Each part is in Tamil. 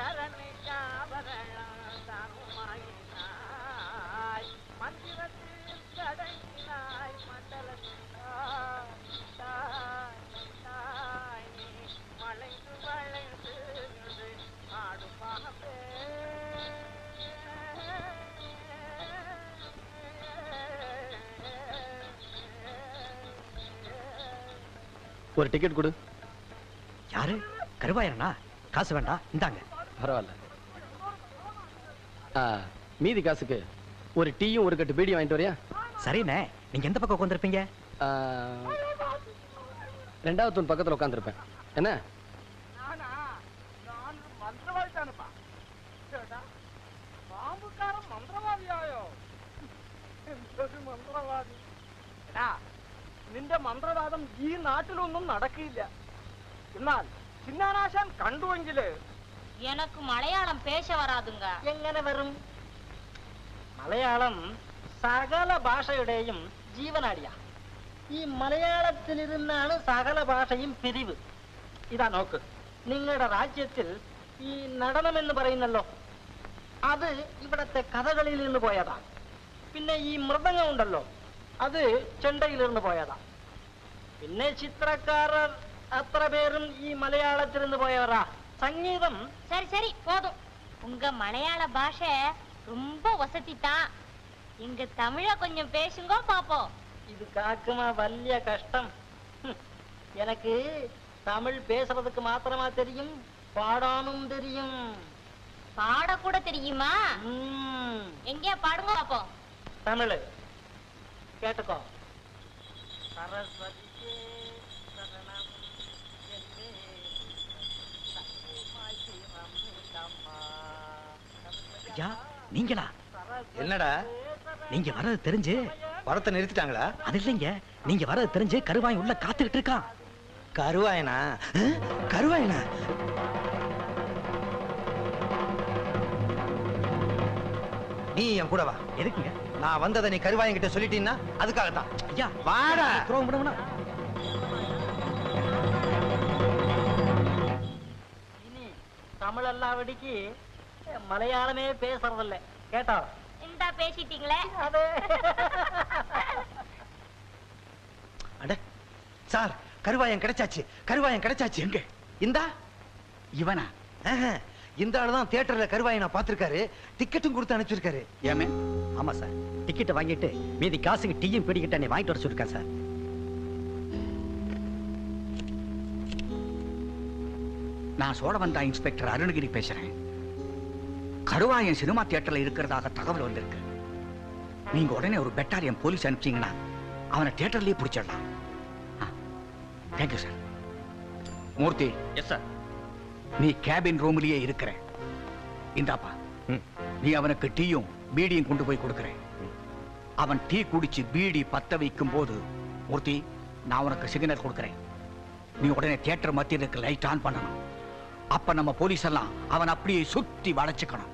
சரணிக்காவரணம் மந்திரத்தில் தடங்கினாய் மண்டலத்தில் வளைந்து வளைந்து ஆடும் பாகப்பே ஒரு டிக்கெட் கொடு. யாரு? கருவாயனா காசு வேண்டாம் இந்தாங்க. பரவாயில்ல ஆ, மீதி காசுக்கு ஒரு டீயும் ஒரு கட்டு பீடி வாங்கிட்டு வரியா சரிண்ணே நீங்க எந்த பக்கம் உட்காந்துருப்பீங்க ஆ, ரெண்டாவது தூண் பக்கத்துல உட்காந்துருப்பேன் என்ன நானா நான் മന്ത്രവാദിച്ചാണപ്പാ ചേട്ടാ പാമ്പുകാരൻ മന്ത്രവാദിയായോ എന്തൊരു മന്ത്രവാദി എടാ നിന്റെ മന്ത്രവാദം ഈ നാട്ടിലൊന്നും നടക്കില്ല എന്നാൽ ചിന്നാനാശാൻ കണ്ടുവെങ്കില് எனக்கு மலையாளம் பேச வராதுங்க എങ്ങനെ വരും മലയാളം സകല ഭാഷയുടെയും ജീവനാടിയാ ഈ മലയാളത്തിലിരുന്നാണ് സകല ഭാഷയും പിരിവ് ഇതാ നോക്ക് നിങ്ങളുടെ രാജ്യത്തിൽ ഈ നടനം എന്ന് പറയുന്നല്ലോ അത് ഇവിടത്തെ കഥകളിൽ നിന്ന് പോയതാ പിന്നെ ഈ മൃദംഗം ഉണ്ടല്ലോ അത് ചെണ്ടയിൽ നിന്ന് പോയതാ പിന്നെ ചിത്രക്കാരർ അത്ര പേരും ഈ മലയാളത്തിൽ നിന്ന് പോയവരാ சங்கீதம். சரி சரி போதும். உங்க மலையாள பாஷை ரொம்ப வசதி தான் இங்க தமிழ கொஞ்சம் பேசுங்க பாப்போம். இது காக்குமா வலிய கஷ்டம். எனக்கு தமிழ் பேசுறதுக்கு மாத்திரமா தெரியும் பாடானும் தெரியும். பாட கூட தெரியுமா எங்க பாடுங்க பாப்போம். தமிழ். கேட்டுக்கோ. சரஸ்வதி சரணம் ஐயா நீங்களா என்னடா? நீங்க வர்றது தெரிஞ்சு. படத்தை நிறுத்திட்டாங்களா? அது இல்லைங்க. நீங்க வர்றது தெரிஞ்சு கருவாய் உள்ள காத்துக்கிட்டு இருக்கான். கருவாயனா? கருவாயனா? நீ என் கூட வா. எதுக்குங்க? நான் வந்ததை நீ கருவாயங்கிட்ட சொல்லிட்டீன்னா அதுக்காக தான் ஐயா வாடா. தமிழ் எல்லாவடிக்கு மலையாளமே பேசுறதில்ல. கேட்டா? இந்தா பேசிட்டீங்களே. அது. அட சார் கருவாயம் கிடைச்சாச்சு. கருவாயம் கிடைச்சாச்சு. எங்க? இந்தா? இவனா? இந்த ஆளு தான் தியேட்டர்ல கருவாயை நான் பார்த்திருக்காரு. டிக்கெட்டும் கொடுத்து அனுப்பிச்சிருக்காரு. ஏமே ஆமா சார். டிக்கெட் வாங்கிட்டு மீதி காசுக்கு டீயும் பிடிக்கிட்ட நீ வாங்கிட்டு வர சொல்லிருக்கேன் சார். நான் சோழவந்தா இன்ஸ்பெக்டர் அருணகிரி பேசுறேன். கருவாயன் சினிமா தியேட்டர்ல இருக்கிறதாக தகவல் வந்திருக்கு. நீங்க உடனே ஒரு பெட்டாலியன் போலீஸ் அனுப்பிச்சீங்கன்னா அவனை தியேட்டர்லயே பிடிச்சிடலாம். Thank you sir Murthy yes sir நீ கேபின் ரூம்லயே இருக்கிற. இந்தாப்பா. நீ அவனுக்கு டீயும் பீடியும் கொண்டு போய் கொடுக்கிறேன். அவன் டீ குடிச்சு பீடி பத்த வைக்கும் போது மூர்த்தி நான் உனக்கு சிக்னல் கொடுக்கிறேன். நீ உடனே தியேட்டர் மத்தியில் இருக்க லைட் ஆன் பண்ணணும். அப்ப நம்ம போலீஸ் எல்லாம் அவன் அப்படியே சுத்தி வளைச்சுக்கணும்.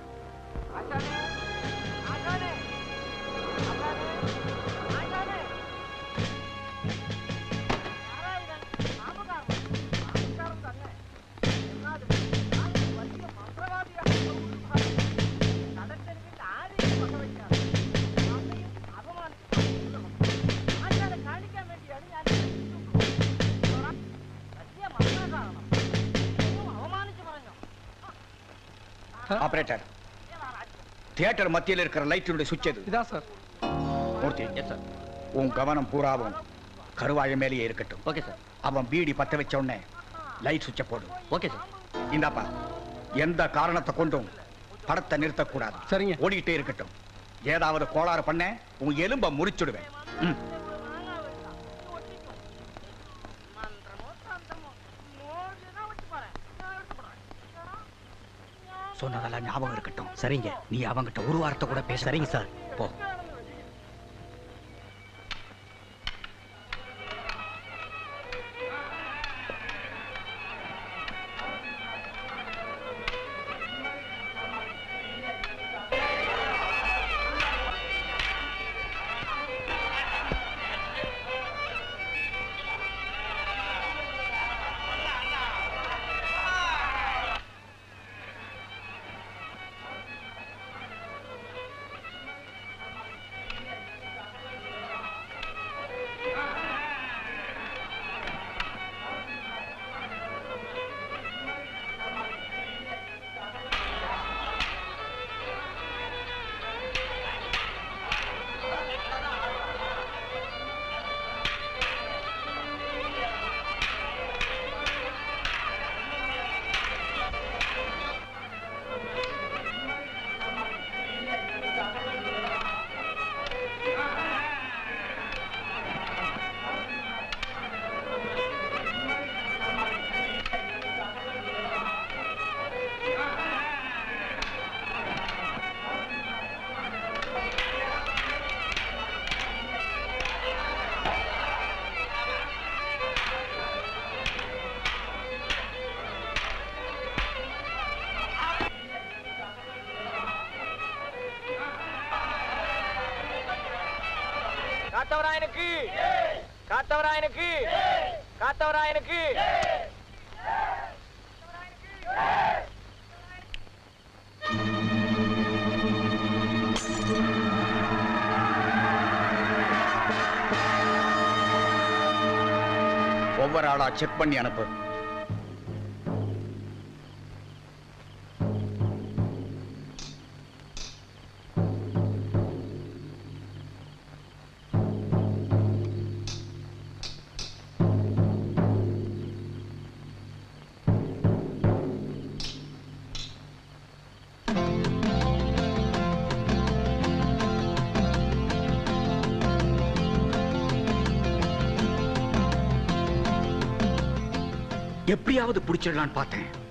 ஆபரேட்டர் தியேட்டர் மத்தியில் இருக்கிற லைட்டினுடைய சுவிட்ச் இதான் சார். Murthy yes sir. உன் கவனம் பூராவும் கருவாய மேலேயே இருக்கட்டும். Okay sir. அவன் பீடி பத்த வச்ச உடனே லைட் சுவிட்ச போடு. Okay sir. இந்தாப்பா எந்த காரணத்தை கொண்டும் படத்தை நிறுத்தக்கூடாது. சரிங்க. ஓடிக்கிட்டே இருக்கட்டும். ஏதாவது கோளாறு பண்ண உன் எலும்ப முறிச்சுடுவேன். ம். சொன்னதெல்லாம் ஞாபகம் இருக்கட்டும். சரிங்க. நீ அவங்கிட்ட ஒரு வார்த்தை கூட பேச சரிங்க சார். போ. காத்தவராயனுக்கு காத்தவராயனுக்கு காத்தவராயனுக்கு ஒவ்வொரு ஆளா செக் பண்ணி அனுப்பு. எப்படியாவது பிடிச்சிடலான்னு பார்த்தேன்.